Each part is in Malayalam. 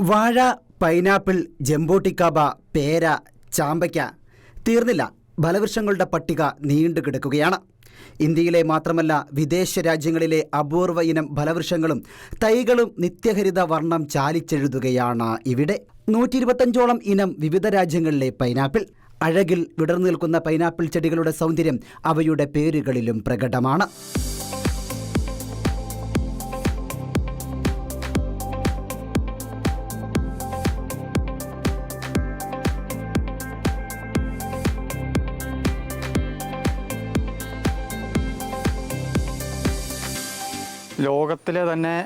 വാഴ പൈനാപ്പിൾ ജംബോട്ടിക്കാബ പേര ചാമ്പയ്ക്ക തീർന്നില്ല. ഫലവൃക്ഷങ്ങളുടെ പട്ടിക നീണ്ടു കിടക്കുകയാണ്. ഇന്ത്യയിലെ മാത്രമല്ല വിദേശ രാജ്യങ്ങളിലെ അപൂർവ ഇനം ഫലവൃക്ഷങ്ങളും തൈകളും നിത്യഹരിത വർണം ചാലിച്ചെഴുതുകയാണ് ഇവിടെ. നൂറ്റി ഇരുപത്തഞ്ചോളം ഇനം വിവിധ രാജ്യങ്ങളിലെ പൈനാപ്പിൾ. അഴകിൽ വിടർന്നു നിൽക്കുന്ന പൈനാപ്പിൾ ചെടികളുടെ സൗന്ദര്യം അവയുടെ പേരുകളിലും പ്രകടമാണ്. ലോകത്തിലെ തന്നെ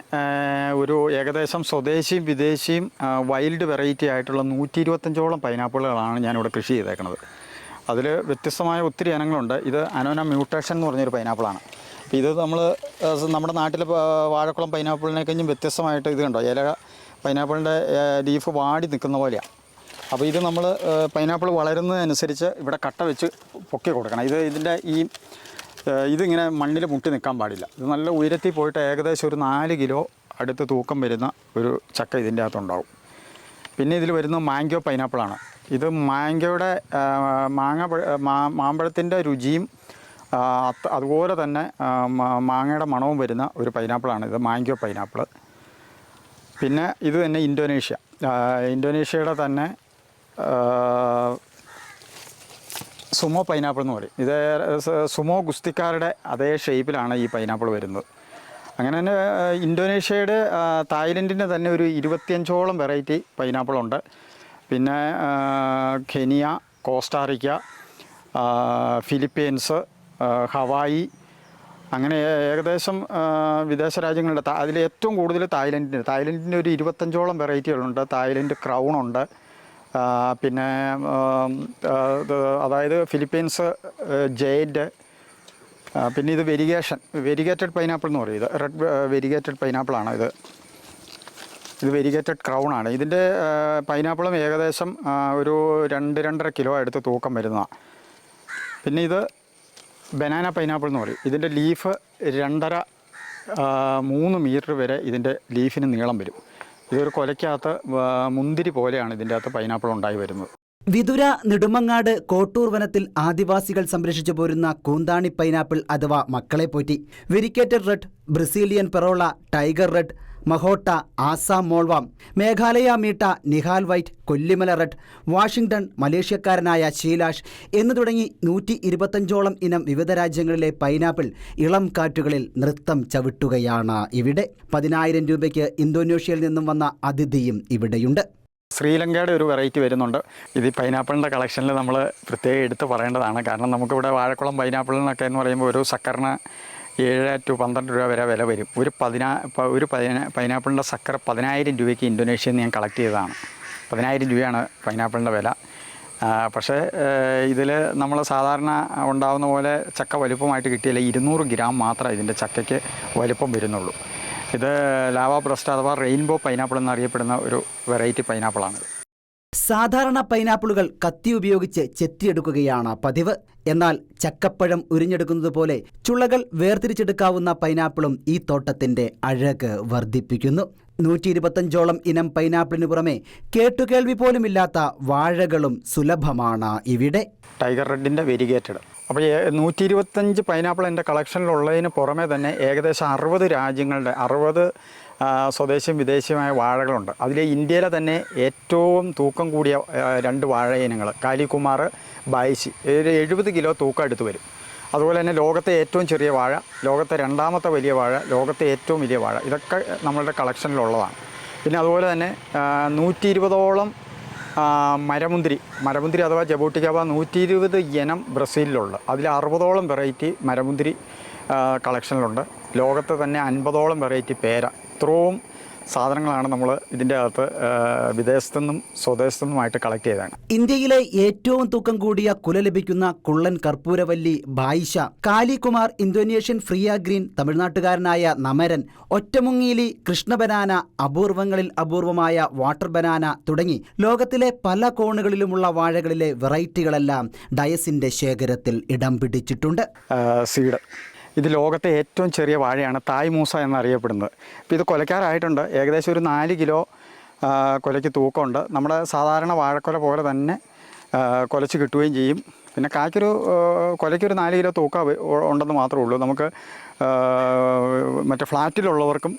ഒരു ഏകദേശം സ്വദേശിയും വിദേശിയും വൈൽഡ് വെറൈറ്റി ആയിട്ടുള്ള നൂറ്റി ഇരുപത്തഞ്ചോളം പൈനാപ്പിളുകളാണ് ഞാനിവിടെ കൃഷി ചെയ്തേക്കുന്നത് അതിൽ വ്യത്യസ്തമായ ഒത്തിരി ഇനങ്ങളുണ്ട്. ഇത് അനോന മ്യൂട്ടേഷൻ എന്ന് പറഞ്ഞൊരു പൈനാപ്പിളാണ്. അപ്പോൾ ഇത് നമ്മൾ നമ്മുടെ നാട്ടിലെ വാഴക്കുളം പൈനാപ്പിളിനെ കഴിഞ്ഞും വ്യത്യസ്തമായിട്ട് ഇത് കണ്ടോ? ഇല പൈനാപ്പിളിന്റെ ലീഫ് വാടി നിൽക്കുന്ന പോലെയാണ് അപ്പോൾ ഇത് നമ്മൾ പൈനാപ്പിൾ വളരുന്നതനുസരിച്ച് ഇവിടെ കട്ട വെച്ച് പൊക്കി കൊടുക്കണം. ഇത് ഇതിന്റെ ഈ ഇതിങ്ങനെ മണ്ണിൽ മുട്ടി നിൽക്കാൻ പാടില്ല. ഇത് നല്ല ഉയരത്തിൽ പോയിട്ട് ഏകദേശം ഒരു നാല് കിലോ അടുത്ത് തൂക്കം വരുന്ന ഒരു ചക്ക ഇതിന്റെ അകത്തുണ്ടാവും. പിന്നെ ഇതിൽ വരുന്ന മാങ്കോ പൈനാപ്പിളാണ്. ഇത് മാങ്കോയുടെ മാങ്ങ പഴ- മാമ്പഴത്തിന്റെ രുചിയും അതുപോലെ തന്നെ മാങ്ങയുടെ മണവും വരുന്ന ഒരു പൈനാപ്പിളാണ് ഇത് മാങ്കോ പൈനാപ്പിൾ പിന്നെ ഇത് തന്നെ ഇന്തോനേഷ്യ. ഇന്തോനേഷ്യയുടെ തന്നെ സുമോ പൈനാപ്പിൾ എന്ന് പറയും. ഇത് സുമോ ഗുസ്തിക്കാരുടെ അതേ ഷേപ്പിലാണ് ഈ പൈനാപ്പിൾ വരുന്നത്. അങ്ങനെ തന്നെ ഇന്തോനേഷ്യയുടെ തായ്ലൻഡിന്റെ തന്നെ ഒരു ഇരുപത്തിയഞ്ചോളം വെറൈറ്റി പൈനാപ്പിളുണ്ട് പിന്നെ കെനിയ കോസ്റ്റാറിക്ക ഫിലിപ്പീൻസ് ഹവായി. അങ്ങനെ ഏകദേശം വിദേശ രാജ്യങ്ങളുടെ അതിൽ ഏറ്റവും കൂടുതൽ തായ്ലൻഡിന്റെ തായ്ലൻഡിന്റെ ഒരു ഇരുപത്തഞ്ചോളം വെറൈറ്റികളുണ്ട്. തായ്ലൻഡ് ആ, പിന്നെ അതായത് ഫിലിപ്പീൻസ് ജെയ്ഡ് പിന്നെ ഇത് വെരിഗേഷൻ. വെരിഗേറ്റഡ് പൈനാപ്പിൾ എന്ന് പറയും ഇത്. റെഡ് വെരിഗേറ്റഡ് പൈനാപ്പിളാണ് ഇത്. ഇത് വെരിഗേറ്റഡ് ക്രൗൺ ആണ്. ഇതിന്റെ പൈനാപ്പിളും ഏകദേശം ഒരു രണ്ട് രണ്ടര കിലോ എടുത്ത് തൂക്കം വരുന്നതാണ് പിന്നെ ഇത് ബനാന പൈനാപ്പിൾ എന്ന് പറയും. ഇതിന്റെ ലീഫ് രണ്ടര മൂന്ന് മീറ്റർ വരെ ഇതിന്റെ ലീഫിന് നീളം വരും. ഇതൊരു കൊലയ്ക്കകത്ത് മുന്തിരി പോലെയാണ് ഇതിന്റെ അകത്ത് പൈനാപ്പിൾ ഉണ്ടായി വരുന്നത്. വിതുര നെടുമങ്ങാട് കോട്ടൂർ വനത്തിൽ ആദിവാസികൾ സംരക്ഷിച്ചു പോരുന്ന കൂന്താണി പൈനാപ്പിൾ അഥവാ മക്കളെ പോറ്റി. വെരിക്കേറ്റഡ് റെഡ് ബ്രസീലിയൻ പെറോള ടൈഗർ റെഡ് മഹോട്ട ആസാം മോൾവാം മേഘാലയ മീട്ട നിഹാൽ വൈറ്റ് കൊല്ലിമല റെഡ് വാഷിംഗ്ടൺ മലേഷ്യക്കാരനായ ശീലാഷ് എന്നു തുടങ്ങി നൂറ്റി ഇരുപത്തഞ്ചോളം ഇനം വിവിധ രാജ്യങ്ങളിലെ പൈനാപ്പിൾ ഇളം കാറ്റുകളിൽ നൃത്തം ചവിട്ടുകയാണ്. ഇവിടെ പതിനായിരം രൂപയ്ക്ക് ഇന്തോനേഷ്യയിൽ നിന്നും വന്ന അതിഥിയും ഇവിടെയുണ്ട്. ശ്രീലങ്കയുടെ ഒരു വെറൈറ്റി വരുന്നുണ്ട്. ഇത് പൈനാപ്പിളിന്റെ കളക്ഷനിൽ നമ്മൾ പ്രത്യേകം എടുത്ത് പറയേണ്ടതാണ്. കാരണം നമുക്കിവിടെ വാഴക്കുളം പൈനാപ്പിളിനൊക്കെ എന്ന് പറയുമ്പോൾ ഒരു സക്കറിന് ഏഴ് ടു പന്ത്രണ്ട് രൂപ വരെ വില വരും. ഒരു പതിനാ ഒരു പതിനാ പൈനാപ്പിളിന്റെ സക്കര പതിനായിരം രൂപയ്ക്ക് ഇന്തോനേഷ്യയിൽ നിന്ന് ഞാൻ കളക്ട് ചെയ്തതാണ്. പതിനായിരം രൂപയാണ് പൈനാപ്പിളിന്റെ വില. പക്ഷേ ഇതിൽ നമ്മൾ സാധാരണ ഉണ്ടാകുന്ന പോലെ ചക്ക വലുപ്പമായിട്ട് കിട്ടിയില്ല. ഇരുന്നൂറ് ഗ്രാം മാത്രമേ ഇതിന്റെ ചക്കയ്ക്ക് വലുപ്പം വരുന്നുള്ളൂ. ഇത് ലാവ ബ്രസ്റ്റ് അഥവാ റെയിൻബോ പൈനാപ്പിൾ എന്നറിയപ്പെടുന്ന ഒരു വെറൈറ്റി പൈനാപ്പിളാണ്. സാധാരണ പൈനാപ്പിളുകൾ കത്തി ഉപയോഗിച്ച് ചെത്തിയെടുക്കുകയാണ് പതിവ്. എന്നാൽ ചക്കപ്പഴം ഉരിഞ്ഞെടുക്കുന്നത് പോലെ ചുളകൾ വേർതിരിച്ചെടുക്കാവുന്ന പൈനാപ്പിളും ഈ തോട്ടത്തിന്റെ അഴക് വർദ്ധിപ്പിക്കുന്നു. നൂറ്റി ഇരുപത്തഞ്ചോളം ഇനം പൈനാപ്പിളിന് പുറമെ കേട്ടുകേൾവി പോലുമില്ലാത്ത വാഴകളും സുലഭമാണ് ഇവിടെ. ടൈഗർ റെഡിന്റെ വെരിഗേറ്റഡ്. അപ്പോൾ നൂറ്റി ഇരുപത്തഞ്ച് പൈനാപ്പിൾ എന്റെ കളക്ഷനിലുള്ളതിന് പുറമെ തന്നെ ഏകദേശം അറുപത് രാജ്യങ്ങളുടെ അറുപത് സ്വദേശിയും വിദേശിയുമായ വാഴകളുണ്ട്. അതിൽ ഇന്ത്യയിലെ തന്നെ ഏറ്റവും തൂക്കം കൂടിയ രണ്ട് വാഴ ഇനങ്ങൾ കാലികുമാർ ബായിശി ഒരു എഴുപത് കിലോ തൂക്കം എടുത്തു വരും. അതുപോലെ തന്നെ ലോകത്തെ ഏറ്റവും ചെറിയ വാഴ ലോകത്തെ രണ്ടാമത്തെ വലിയ വാഴ ലോകത്തെ ഏറ്റവും വലിയ വാഴ ഇതൊക്കെ നമ്മളുടെ കളക്ഷനിലുള്ളതാണ് പിന്നെ അതുപോലെ തന്നെ നൂറ്റി ഇരുപതോളം മരമുന്തിരി. മരമുന്തിരി അഥവാ ജബൂട്ടിക്കാവ നൂറ്റി ഇരുപത് ഇനം ബ്രസീലിലുണ്ട്. അതിൽ അറുപതോളം വെറൈറ്റി മരമുന്തിരി കളക്ഷനിലുണ്ട്. ലോകത്ത് തന്നെ അൻപതോളം വെറൈറ്റി പേര. ഇത്രയും സാധനങ്ങളാണ് നമ്മൾ ഇതിന്റെ അകത്ത് വിദേശത്തുനിന്നും സ്വദേശത്തുനിന്നുമായിട്ട് കളക്ട് ചെയ്തതാണ്. ഇന്ത്യയിലെ ഏറ്റവും തൂക്കം കൂടിയ കുല ലഭിക്കുന്ന കുള്ളൻ കർപ്പൂരവല്ലി ബായിഷ കാലികുമാർ ഇന്തോനേഷ്യൻ ഫ്രിയ ഗ്രീൻ തമിഴ്നാട്ടുകാരനായ നമരൻ ഒറ്റമുങ്ങിയിലി കൃഷ്ണ ബനാന അപൂർവങ്ങളിൽ അപൂർവമായ വാട്ടർ ബനാന തുടങ്ങി ലോകത്തിലെ പല കോണുകളിലുമുള്ള വാഴകളിലെ വെറൈറ്റികളെല്ലാം ഡയസിന്റെ ശേഖരത്തിൽ ഇടം പിടിച്ചിട്ടുണ്ട്. സീഡ്. ഇത് ലോകത്തെ ഏറ്റവും ചെറിയ വാഴയാണ് തായ് മൂസ എന്നറിയപ്പെടുന്നത്. അപ്പോൾ ഇത് കൊലക്കാരായിട്ടുണ്ട്. ഏകദേശം ഒരു നാല് കിലോ കൊലയ്ക്ക് തൂക്കമുണ്ട്. നമ്മുടെ സാധാരണ വാഴക്കൊല പോലെ തന്നെ കൊലച്ച് കിട്ടുകയും ചെയ്യും. പിന്നെ കായ്ക്കൊരു കൊലയ്ക്കൊരു നാല് കിലോ തൂക്കം ഉണ്ടെന്ന് മാത്രമേ ഉള്ളൂ. നമുക്ക് മറ്റേ ഫ്ലാറ്റിലുള്ളവർക്കും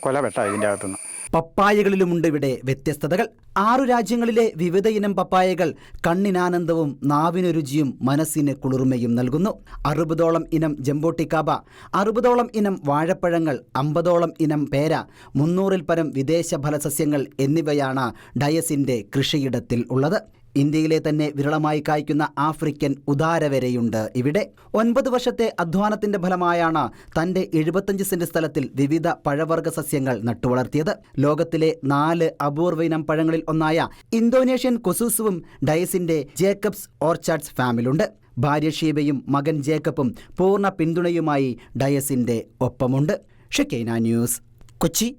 കൊല വെട്ടാം ഇതിന്റെ അകത്തുനിന്ന്. പപ്പായകളിലുമുണ്ട് ഇവിടെ വ്യത്യസ്തതകൾ. ആറു രാജ്യങ്ങളിലെ വിവിധ ഇനം പപ്പായകൾ കണ്ണിനാനന്ദവും നാവിന് രുചിയും മനസ്സിന് കുളിർമയും നൽകുന്നു. അറുപതോളം ഇനം ജംബോട്ടിക്കാബ അറുപതോളം ഇനം വാഴപ്പഴങ്ങൾ അമ്പതോളം ഇനം പേര മുന്നൂറിൽ പരം വിദേശ ഫലസസ്യങ്ങൾ എന്നിവയാണ് ഡയസിന്റെ കൃഷിയിടത്തിൽ ഉള്ളത്. ഇന്ത്യയിലെ തന്നെ വിരളമായി കായ്ക്കുന്ന ആഫ്രിക്കൻ ഉദാരവരെയുണ്ട്. ഇവിടെ ഒൻപത് വർഷത്തെ അധ്വാനത്തിന്റെ ഫലമായാണ് തന്റെ എഴുപത്തഞ്ച് സെന്റ് സ്ഥലത്തിൽ വിവിധ പഴവർഗ സസ്യങ്ങൾ നട്ടുവളർത്തിയത്. ലോകത്തിലെ നാല് അപൂർവ ഇനം പഴങ്ങളിൽ ഒന്നായ ഇന്തോനേഷ്യൻ കൊസൂസുവും ഡയസിന്റെ ജേക്കബ്സ് ഓർച്ചാർഡ്സ് ഫാമിലുണ്ട്. ഭാര്യ ഷീബയും മകൻ ജേക്കബും പൂർണ പിന്തുണയുമായി ഡയസിന്റെ ഒപ്പമുണ്ട്. Shekinah news Kochi.